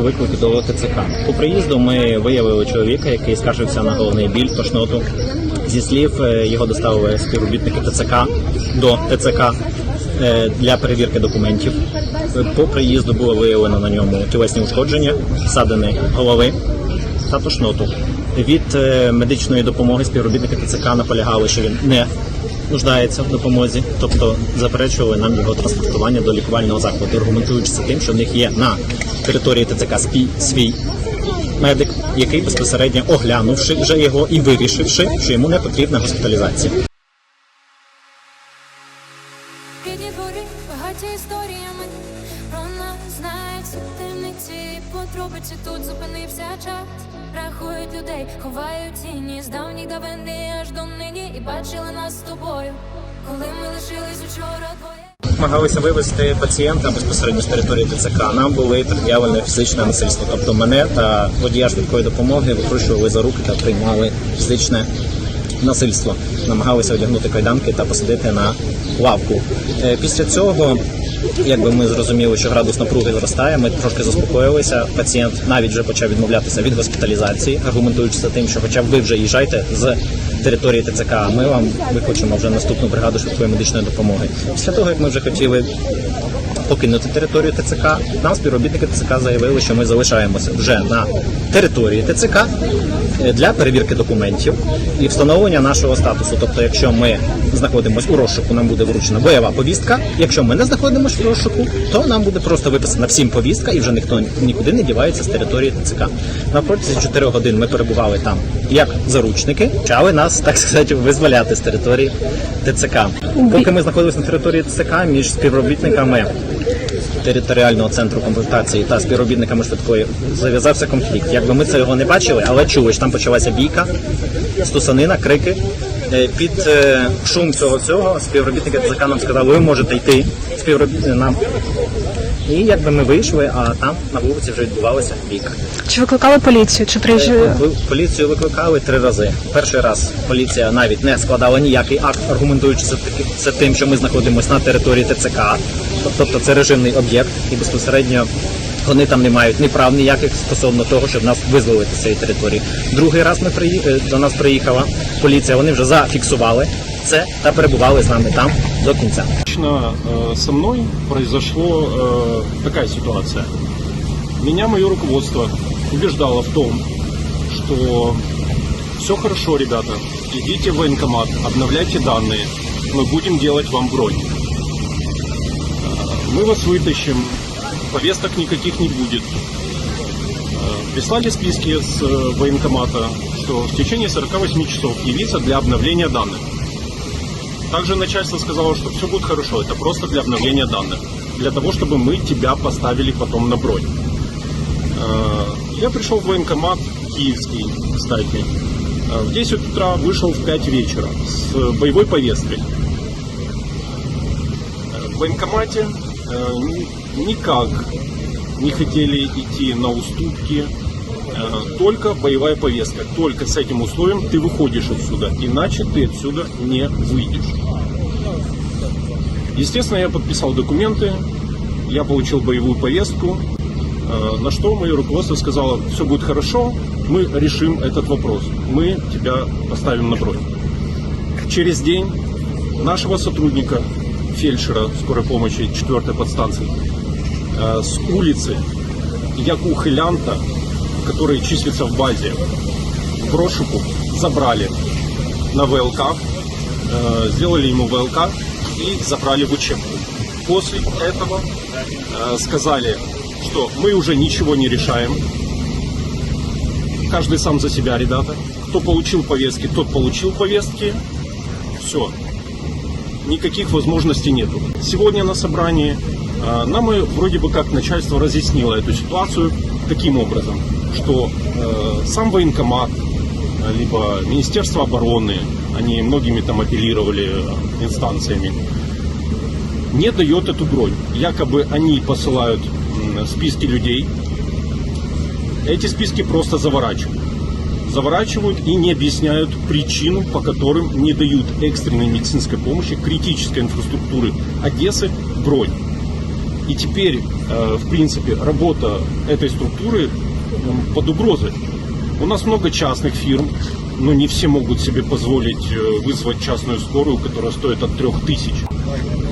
виконавчого виклику до ТЦК. По приїзду ми виявили чоловіка, який скаржився на головний біль, тошноту. Зі слів е, його доставили співробітники ТЦК до ТЦК е, для перевірки документів. По приїзду було виявлено на ньому тілесні ушкодження, ссадини голови та тошноту. Від е, медичної допомоги співробітники ТЦК наполягали, що він не нуждається в допомозі, тобто заперечували нам його транспортування до лікувального закладу, аргументуючи тим, що в них є на території ТЦК свій медик, який безпосередньо оглянувши вже його і вирішивши, що йому не потрібна госпіталізація. Двори багаті історіями тут зупинився час. Рахують людей, ховають тіні з давніх давини аж до нині і бачили нас з тобою, коли ми лишились учора двоє. Намагалися вивезти пацієнта безпосередньо з території ТЦК. Нам були пред'явлене фізичне насильство. Тобто мене та водія швидкої допомоги викручували за руки та приймали фізичне насильство. Намагалися одягнути кайданки та посадити на лавку. Е, Після цього, якби ми зрозуміли, що градус напруги зростає, ми трошки заспокоїлися. Пацієнт навіть вже почав відмовлятися від госпіталізації, аргументуючи це тим, що хоча б ви вже їжджайте з території ТЦК, а ми вам викличемо вже наступну бригаду швидкої медичної допомоги. Після того, як ми вже хотіли покинути територію ТЦК, нам співробітники ТЦК заявили, що ми залишаємося вже на території ТЦК е, для перевірки документів і встановлення нашого статусу. Тобто, якщо ми знаходимося у розшуку, нам буде вручена бойова повістка. Якщо ми не знаходимося в розшуку, то нам буде просто виписана всім повістка, і вже ніхто нікуди не дівається з території ТЦК. На протязі 4 годин ми перебували там як заручники, почали нас, так сказати, визволяти з території ТЦК. Поки ми знаходилися на території ТЦК між співробітниками територіального центру комплектації та співробітниками швидкої зав'язався конфлікт. Якби ми цього не бачили, але чули, що там почалася бійка, стусанина, крики. Е, Під е, шум цього всього співробітники ТЗК нам сказали, ви можете йти співробіт... нам. І якби ми вийшли, а там на вулиці вже відбувалася бійка. Чи викликали поліцію? Чи приїжджали? Поліцію викликали три рази. Перший раз поліція навіть не складала ніякий акт, аргументуючи це тим, що ми знаходимося на території ТЦК, тобто це режимний об'єкт, і безпосередньо вони там не мають ні прав ніяких стосовно того, щоб нас визволити з цієї території. Другий раз ми приї... е, до нас приїхала поліція. Вони вже зафіксували це та перебували з нами там до кінця. Лично э, со мной произошло э, такая ситуация. Меня мое руководство убеждало в том, что все хорошо, ребята, идите в военкомат, обновляйте данные, мы будем делать вам бронь. Э, Мы вас вытащим, повесток никаких не будет. Прислали списки с военкомата, что в течение 48 часов явиться для обновления данных. Также начальство сказало, что все будет хорошо, это просто для обновления данных. Для того, чтобы мы тебя поставили потом на бронь. Э, Я пришел в военкомат киевский, кстати. Э, В 10 утра вышел в 5 вечера с боевой повесткой. Э, В военкомате ни- никак не хотели идти на уступки, только боевая повестка. Только с этим условием ты выходишь отсюда, иначе ты отсюда не выйдешь. Естественно, я подписал документы, я получил боевую повестку, э, на что мое руководство сказало, все будет хорошо, мы решим этот вопрос, мы тебя поставим на бронь. Через день нашего сотрудника, фельдшера скорой помощи 4 подстанции, э, с улицы як ухилянта, который числится в базе в розшуку, забрали на ВЛК, э, сделали ему ВЛК и забрали в учебку. После этого э, сказали, что мы уже ничего не решаем. Каждый сам за себя, ребята. Кто получил повестки, тот получил повестки. Все. Никаких возможностей нету. Сегодня на собрании э, нам и вроде бы как начальство разъяснило эту ситуацию таким образом, что э, сам военкомат, э, либо Министерство обороны, они многими там апеллировали э, инстанциями, не дает эту бронь. Якобы они посылают списки людей, эти списки просто заворачивают. Заворачивают и не объясняют причину, по которым не дают экстренной медицинской помощи критической инфраструктуры Одессы бронь. И теперь, э, в принципе, работа этой структуры под угрозой. У нас много частных фирм, но не все могут себе позволить э, вызвать частную скорую, которая стоит от трех тысяч.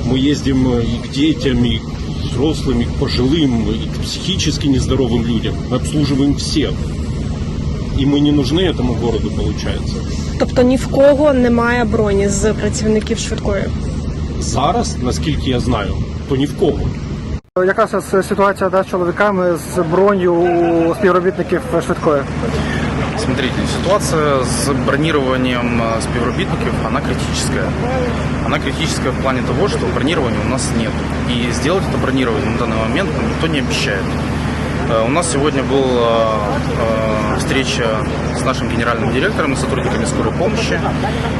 Мы ездим э, и к детям, и к взрослым, и к пожилым, и к психически нездоровым людям. Мы обслуживаем всех. И мы не нужны этому городу, получается. Тобто ні в кого немає броні з працівників швидкої. Зараз, наскільки я знаю, то ні в кого. Яка зараз ситуація да, з чоловіками з бронью у співробітників швидкої? Смотрите, ситуация с бронированием э, співробітників, она критическая. Она критическая в плане того, что бронирования у нас нет. И сделать это бронирование на данный момент никто не обещает. Э, У нас сегодня была э, встреча с нашим генеральным директором и сотрудниками скорой помощи.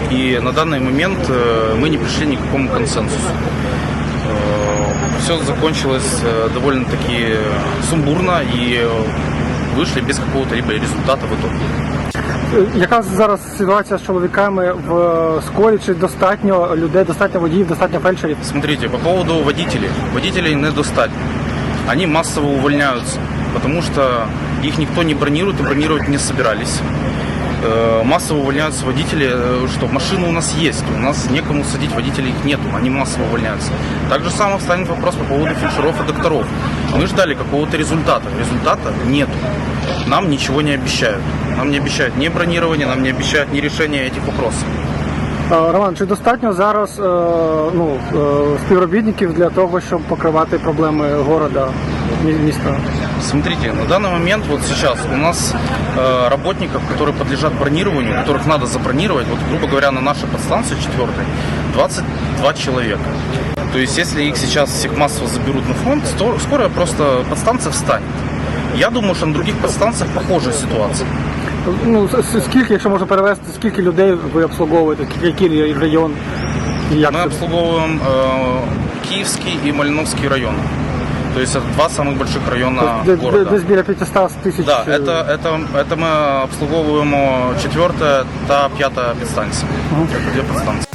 И на данный момент э, мы не пришли ни к какому консенсусу. Все закончилось э, довольно-таки сумбурно и вышли без какого-то либо результата в итоге. Яка зараз ситуація з чоловіками в скорі? Чи достатньо людей, достатньо водіїв, достатньо фельдшерів? Смотрите, по поводу водителей. Водителей недостатньо. Они массово увольняются, потому что их никто не бронирует и бронировать не собирались. Э, Массово увольняются водители, э, что машины у нас есть, у нас некому садить, водителей их нету, они массово увольняются. Так же самое встанет вопрос по поводу фельдшеров и докторов. Мы ждали какого-то результата, результата нету. Нам ничего не обещают. Нам не обещают ни бронирование, нам не обещают ни решения этих вопросов. Е, Роман, чи достатньо зараз е, ну, е, співробітників для того, щоб покривати проблеми города, мі- міста? Смотрите, на данный момент, вот сейчас у нас э, работников, которые подлежат бронированию, которых надо забронировать, вот, грубо говоря, на нашей подстанции четвертой, 22 человека. То есть, если их сейчас всех массово заберут на фронт, то скоро просто подстанция встанет. Я думаю, что на других подстанциях похожая ситуация. Ну, с- с- скільки, якщо можна перевести, скільки людей ви обслуговуєте, який район? І Як Мы це? обслуговываем э, Киевский и Малиновский районы. То есть это два самых больших района Десь- города. Десь біля 500 тисяч. Да, е, это, это, это мы обслуговуємо четвертая та п'ята підстанція. Це дві підстанції.